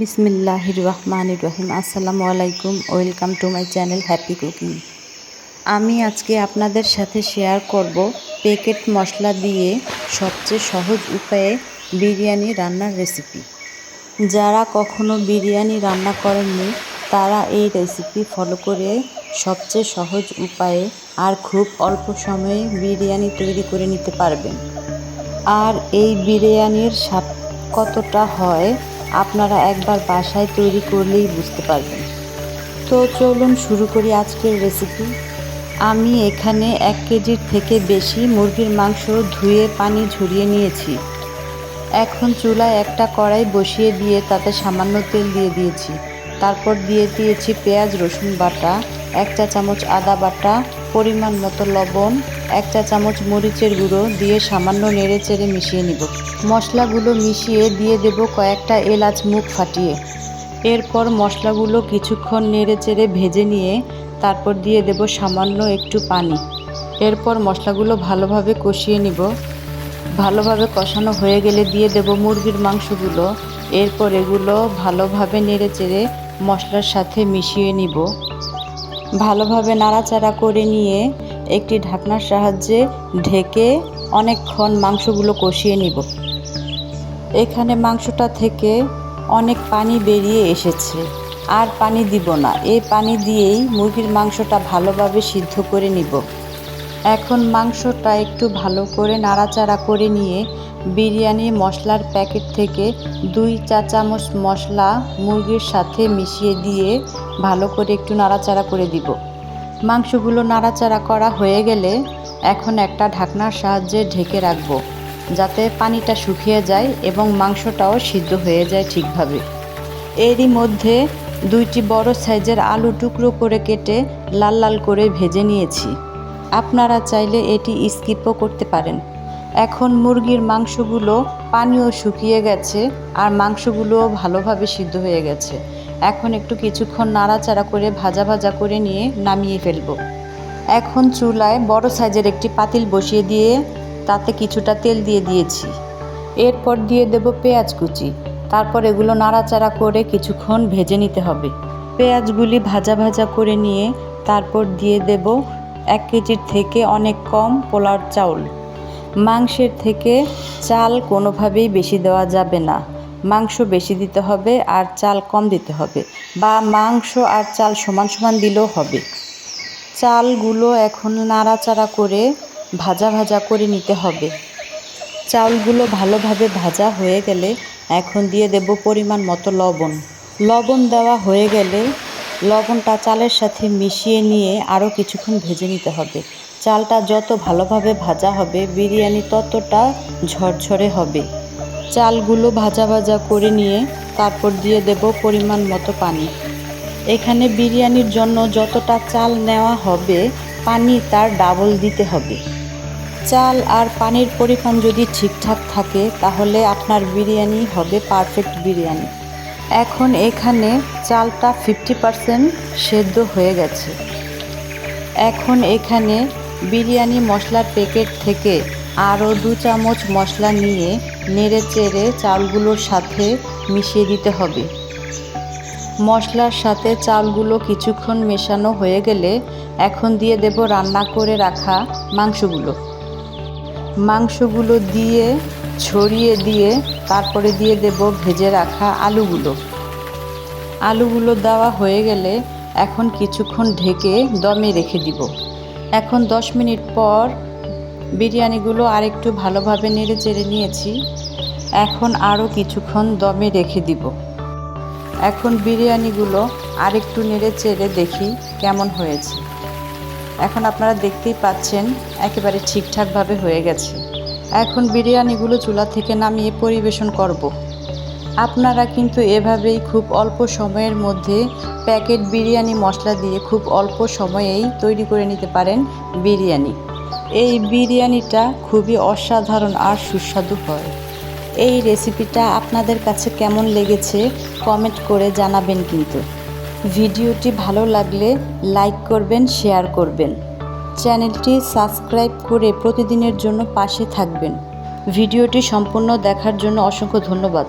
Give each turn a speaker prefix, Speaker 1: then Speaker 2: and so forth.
Speaker 1: বিসমিল্লাহির রহমানির রহিম আসসালামু আলাইকুম welcome to my channel happy cooking. আমি আজকে আপনাদের সাথে শেয়ার করব প্যাকেট মশলা দিয়ে সবচেয়ে সহজ উপায়ে বিরিয়ানি রান্নার রেসিপি। যারা কখনো বিরিয়ানি রান্না করেননি, তারা এই রেসিপি ফলো করে সবচেয়ে সহজ উপায়ে আর খুব অল্প সময়ে বিরিয়ানি তৈরি করে নিতে পারবেন। আর এই বিরিয়ানির স্বাদ কতটা হয় আপনারা একবার বাসায় তৈরি করলেই বুঝতে পারবেন। তো চলুন শুরু করি আজকের রেসিপি আমি এখানে এক কেজির থেকে বেশি মুরগির মাংস ধুয়ে পানি ঝরিয়ে নিয়েছি। এখন চুলায় একটা কড়াই বসিয়ে দিয়ে তাতে সামান্য তেল দিয়ে দিয়েছি। তারপর দিয়ে দিয়েছি পেঁয়াজ, রসুন বাটা এক চা চামচ আদা বাটা, পরিমাণ মতো লবণ, এক চা চামচ মরিচের গুঁড়ো দিয়ে সামান্য নেড়ে চেড়ে মিশিয়ে নিব। মশলাগুলো মিশিয়ে দিয়ে দেব কয়েকটা এলাচ মুখ ফাটিয়ে। এরপর মশলাগুলো কিছুক্ষণ নেড়ে চেড়ে ভেজে নিয়ে তারপর দিয়ে দেব সামান্য একটু পানি। এরপর মশলাগুলো ভালোভাবে কষিয়ে নিব। ভালোভাবে কষানো হয়ে গেলে দিয়ে দেব মুরগির মাংসগুলো। এরপর এগুলো ভালোভাবে নেড়ে চেড়ে মশলার সাথে মিশিয়ে নিব। ভালোভাবে নাড়াচাড়া করে নিয়ে একটি ঢাকনার সাহায্যে ঢেকে অনেকক্ষণ মাংসগুলো কষিয়ে নিব। এখানে মাংসটা থেকে অনেক পানি বেরিয়ে এসেছে। আর পানি দিব না। এই পানি দিয়েই মুরগির মাংসটা ভালোভাবে সিদ্ধ করে নিব। এখন মাংসটা একটু ভালো করে নাড়াচাড়া করে নিয়ে বিরিয়ানি মশলার প্যাকেট থেকে দুই চা চামচ মশলা মুরগির সাথে মিশিয়ে দিয়ে ভালো করে একটু নাড়াচাড়া করে দিব। মাংসগুলো নাড়াচাড়া করা হয়ে গেলে এখন একটা ঢাকনার সাহায্যে ঢেকে রাখব, যাতে পানিটা শুকিয়ে যায় এবং মাংসটাও সিদ্ধ হয়ে যায় ঠিকভাবে। এরই মধ্যে দুইটি বড় সাইজের আলু টুকরো করে কেটে লাল লাল করে ভেজে নিয়েছি। আপনারা চাইলে এটি স্কিপও করতে পারেন। এখন মুরগির মাংসগুলো পানিও শুকিয়ে গেছে আর মাংসগুলোও ভালোভাবে সিদ্ধ হয়ে গেছে। এখন একটু কিছুক্ষণ নাড়াচাড়া করে ভাজা ভাজা করে নিয়ে নামিয়ে ফেলব। এখন চুলায় বড় সাইজের একটি পাতিল বসিয়ে দিয়ে তাতে কিছুটা তেল দিয়ে দিয়েছি। এরপর দিয়ে দেব পেঁয়াজ কুচি। তারপর এগুলো নাড়াচাড়া করে কিছুক্ষণ ভেজে নিতে হবে। পেঁয়াজগুলি ভাজা ভাজা করে নিয়ে তারপর দিয়ে দেব এক কেজির থেকে অনেক কম পোলার চাউল। মাংসের থেকে চাল কোনোভাবেই বেশি দেওয়া যাবে না। মাংস বেশি দিতে হবে আর চাল কম দিতে হবে বা মাংস আর চাল সমান সমান দিলেও হবে। চালগুলো এখন নাড়াচাড়া করে ভাজা ভাজা করে নিতে হবে। চাউলগুলো ভালোভাবে ভাজা হয়ে গেলে এখন দিয়ে দেব পরিমাণ মতো লবণ। লবণ দেওয়া হয়ে গেলে লবণটা চালের সাথে মিশিয়ে নিয়ে আরও কিছুক্ষণ ভেজে নিতে হবে। চালটা যত ভালোভাবে ভাজা হবে, বিরিয়ানি ততটা ঝরঝরে হবে। চালগুলো ভাজা ভাজা করে নিয়ে তারপর দিয়ে দেব পরিমাণ মতো পানি। এখানে বিরিয়ানির জন্য যতটা চাল নেওয়া হবে, পানি তার ডাবল দিতে হবে। চাল আর পানির পরিমাণ যদি ঠিকঠাক থাকে, তাহলে আপনার বিরিয়ানি হবে পারফেক্ট বিরিয়ানি। এখন এখানে চালটা ফিফটি পারসেন্ট সেদ্ধ হয়ে গেছে। এখন এখানে বিরিয়ানি মশলার প্যাকেট থেকে আরও দু চামচ মশলা নিয়ে নেড়ে চেড়ে চালগুলোর সাথে মিশিয়ে দিতে হবে। মশলার সাথে চালগুলো কিছুক্ষণ মেশানো হয়ে গেলে এখন দিয়ে দেব রান্না করে রাখা মাংসগুলো। মাংসগুলো দিয়ে, ছড়িয়ে দিয়ে তারপরে দিয়ে দেব ভেজে রাখা আলুগুলো। আলুগুলো দেওয়া হয়ে গেলে এখন কিছুক্ষণ ঢেকে দমে রেখে দিব। এখন দশ মিনিট পর বিরিয়ানিগুলো আরেকটু ভালোভাবে নেড়ে চেড়ে নিয়েছি। এখন আরও কিছুক্ষণ দমে রেখে দিব। এখন বিরিয়ানিগুলো আরেকটু নেড়ে চেড়ে দেখি কেমন হয়েছে। এখন আপনারা দেখতেই পাচ্ছেন, একেবারে ঠিকঠাকভাবে হয়ে গেছে। এখন বিরিয়ানিগুলো চুলা থেকে নামিয়ে পরিবেশন করব। আপনারা কিন্তু এভাবেই খুব অল্প সময়ের মধ্যে প্যাকেট বিরিয়ানি মশলা দিয়ে খুব অল্প সময়েই তৈরি করে নিতে পারেন বিরিয়ানি। এই বিরিয়ানিটা খুবই অসাধারণ আর সুস্বাদু হয়। এই রেসিপিটা আপনাদের কাছে কেমন লেগেছে কমেন্ট করে জানাবেন কিন্তু। ভিডিওটি ভালো লাগলে লাইক করবেন, শেয়ার করবেন। চ্যানেলটি সাবস্ক্রাইব করে প্রতিদিনের জন্য পাশে থাকবেন। ভিডিওটি সম্পূর্ণ দেখার জন্য অসংখ্য ধন্যবাদ।